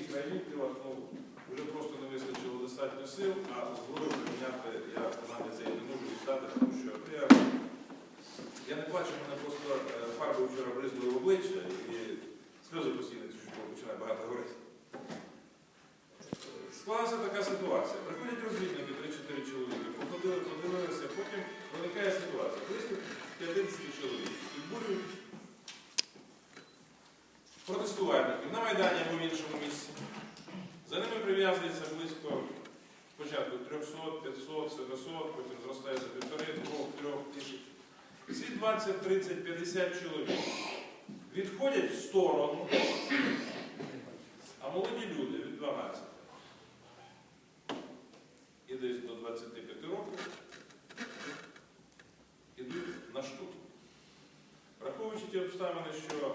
всіх райвідділах, ну, вже просто не вистачило достатньо сил, а зброю приміняти я команді цієї не можу віддати, тому що я, я не плачу, мене просто е, фарби вчора бризнули в обличчя і сльози постійно чуть починаю багато говорити. Склалася така ситуація. Приходять розвідники 3-4 чоловіки, походили, подивилися, потім виникає ситуація. Близько 50 чоловік підбурюють протестувальників на Майдані або в іншому прив'язується близько спочатку 300, 500, 700, потім зростає до півтори, двох, трьох тисяч. Ці 20, 30, 50 чоловік відходять в сторону, а молоді люди від 12 і десь до 25 років ідуть на штурм. Враховуючи ті обставини, що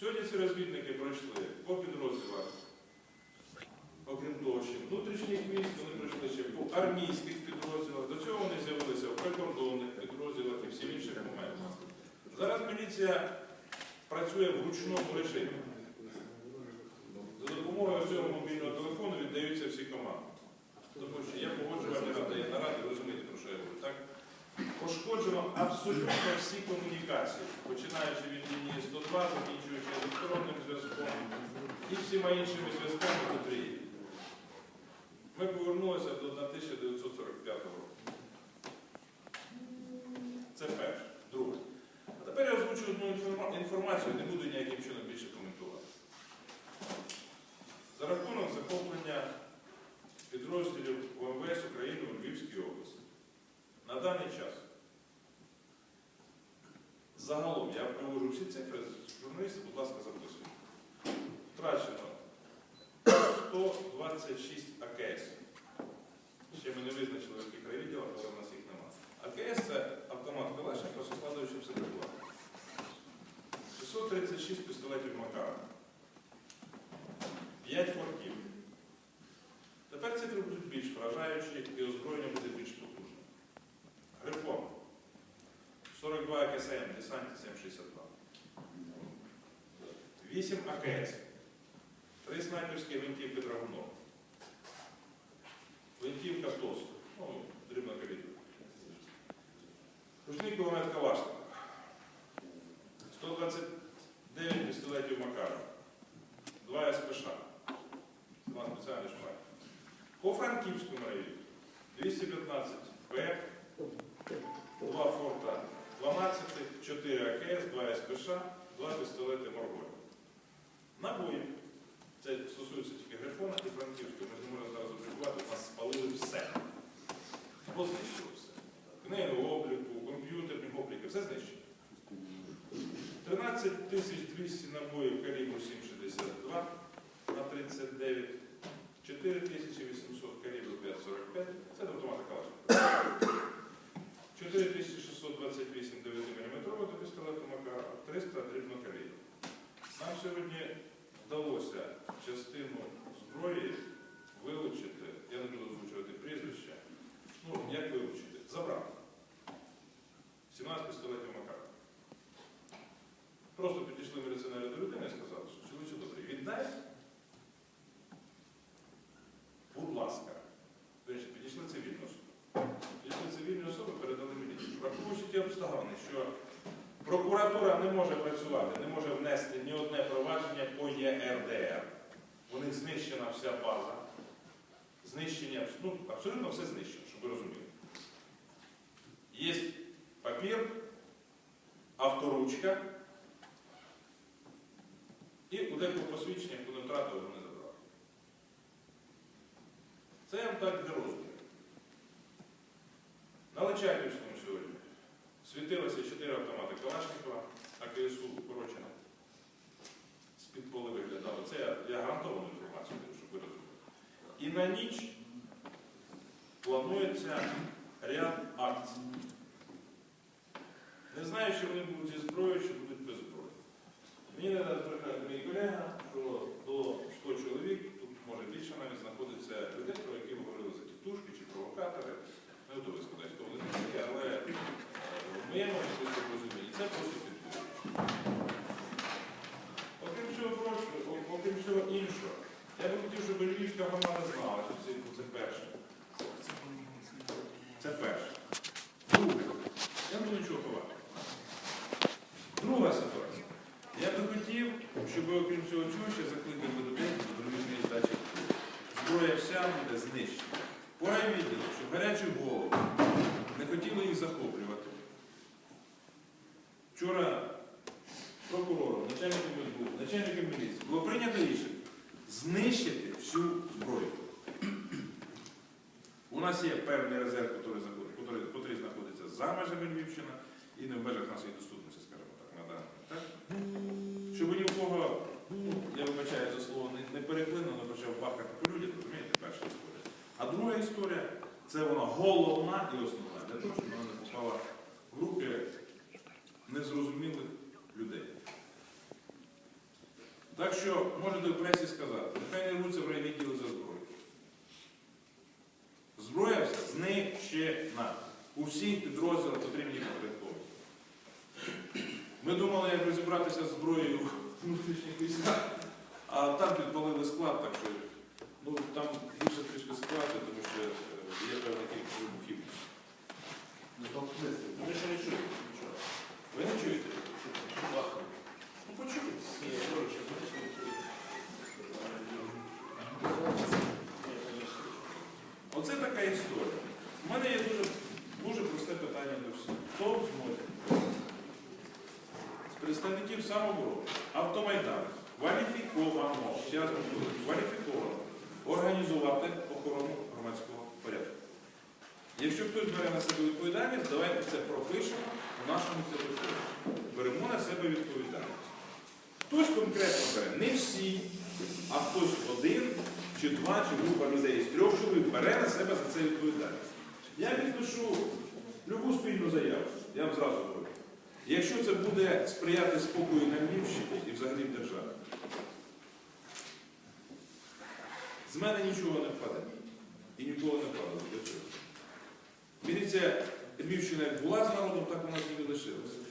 сьогодні ці розвідники пройшли по підрозділах, окрім того, що внутрішніх військ, вони пройшли ще по армійських підрозділах, до цього вони з'явилися в прикордонних підрозділах і всіх інших моментах. Зараз міліція працює в ручному режимі. За допомогою цього мобільного телефону віддаються всі команди. Тому що я погоджувальна рада, я ви розумієте, про що я говорю, так? Пошкоджено абсолютно всі комунікації, починаючи від лінії 102, закінчуючи і всіма іншими зв'язками, котрі є. Ми повернулися до 1945 року. Це перше. Друге. А тепер я озвучу одну інформа- інформацію, не буду ніяким чином більше коментувати. За рахунок захоплення підрозділів УМВС України у Львівській області на даний час загалом, я привожу всі цифри, журналісти, будь. Втрачено 126 АКС. Ще ми не визначили, в яких райвідділах, але в нас їх немає. АКС це автомат Калашникова зі складовищем стрільба. 636 пістолетів Макара. 5 форків. Тепер цифри будуть більш вражаючі і озброєння буде більш потужне. Грифон. 42 АКСМ, десанті 762. 8 АКС. 3 снайперські гвинтівки Драгунов. Гвинтівка ТОС. Ну, дрібна калібр. Ручний кулемет Калашникова. 129 пістолетів Макарова. 2 СПШ. Два спеціальні шмари. По Франківському районі 215 ПЕП, 2 форта 12, 4 АКС, 2 СПШ, 2 пістолети Морголь. Набої. Це стосується тільки Грифона і Франківського. Ми ж не можемо зараз облікувати, у нас спалили все. Або знищили все. Книгу обліку, комп'ютерні обліки, все знищено. 13 200 набоїв калібру 7,62 на 39, 4800 калібру 5,45, це автомата Калашникова. 4628 9-мм до пістолету Макара, 300 дрібнокалібрів. Нам сьогодні вдалося частину зброї вилучити, я не буду озвучувати прізвища, ну, як вилучити? Забрати. 17 пістолетів Макара. Просто підійшли міліціонери до людини і сказали, що чоловіче добре, віддай. Будь ласка. Підійшли цивільні особи. Підійшли цивільні особи, передали міліцію. Враховуючи ті обставини, що прокуратура не може працювати, не може внести ні одне провадження по ЄРДР. У них знищена вся база. Знищення, ну, абсолютно все знищено, щоб ви розуміли. Є папір, авторучка, декого посвідчення, хто не втратив, його не забрав. Це я вам так для розуму. На Личаківському сьогодні світилося 4 автомати Калашникова, АКСУ укорочено. З-під поли виглядало. Це я, я гарантовану інформацію щоб ви розуміли. І на ніч планується ряд акцій. Не знаю, чи вони будуть зі зброєю, Viene la doctora Miguel Graham, всього цього людей до добровільної здачі. Зброя вся буде знищена. Пора відділу, щоб гарячі голови не хотіли їх захоплювати. Вчора прокурором, начальником СБУ, начальником міліції було прийнято рішення знищити всю зброю. У нас є певний резерв, який, знаходиться за межами Львівщини і не в межах нашої доступності, скажімо так, на даний момент. Так? Щоб ні в кого, ну, я вибачаю за слово, не, не переклинув, не почав бахати по людях, розумієте, перша історія. А друга історія це вона головна і основна, для того, щоб вона не попала в руки незрозумілих людей. Так що можете в пресі сказати, нехай не рвуться в райвідділи за зброю. Зброя вся знищена. У всіх підрозділах потрібні підпорядковані. Ми думали, як розібратися з зброєю в внутрішніх військах, а там підпалили склад, так що ну, там ситуація, тому що е, є певна кількість вибухів. Ви що не чуєте? Нічого. Ви не чуєте? Ну почуєте. Оце така історія. У мене є дуже, дуже просте питання до всіх. Хто в змозі з представників самоборони, автомайдану, кваліфіковано, ще раз кваліфіковано організувати охорону громадського порядку. Якщо хтось бере на себе відповідальність, давайте це пропишемо у нашому телефоні. Беремо на себе відповідальність. Хтось конкретно бере, не всі, а хтось один, чи два, чи група людей з трьох чоловік бере на себе за це відповідальність. Я підпишу любу спільну заяву, я вам зразу говорю. Якщо це буде сприяти спокою на Львівщині і взагалі в державі, з мене нічого не впаде. І ніколи не впаде до цього. Львівщина як була з народом, так вона з ними лишилася.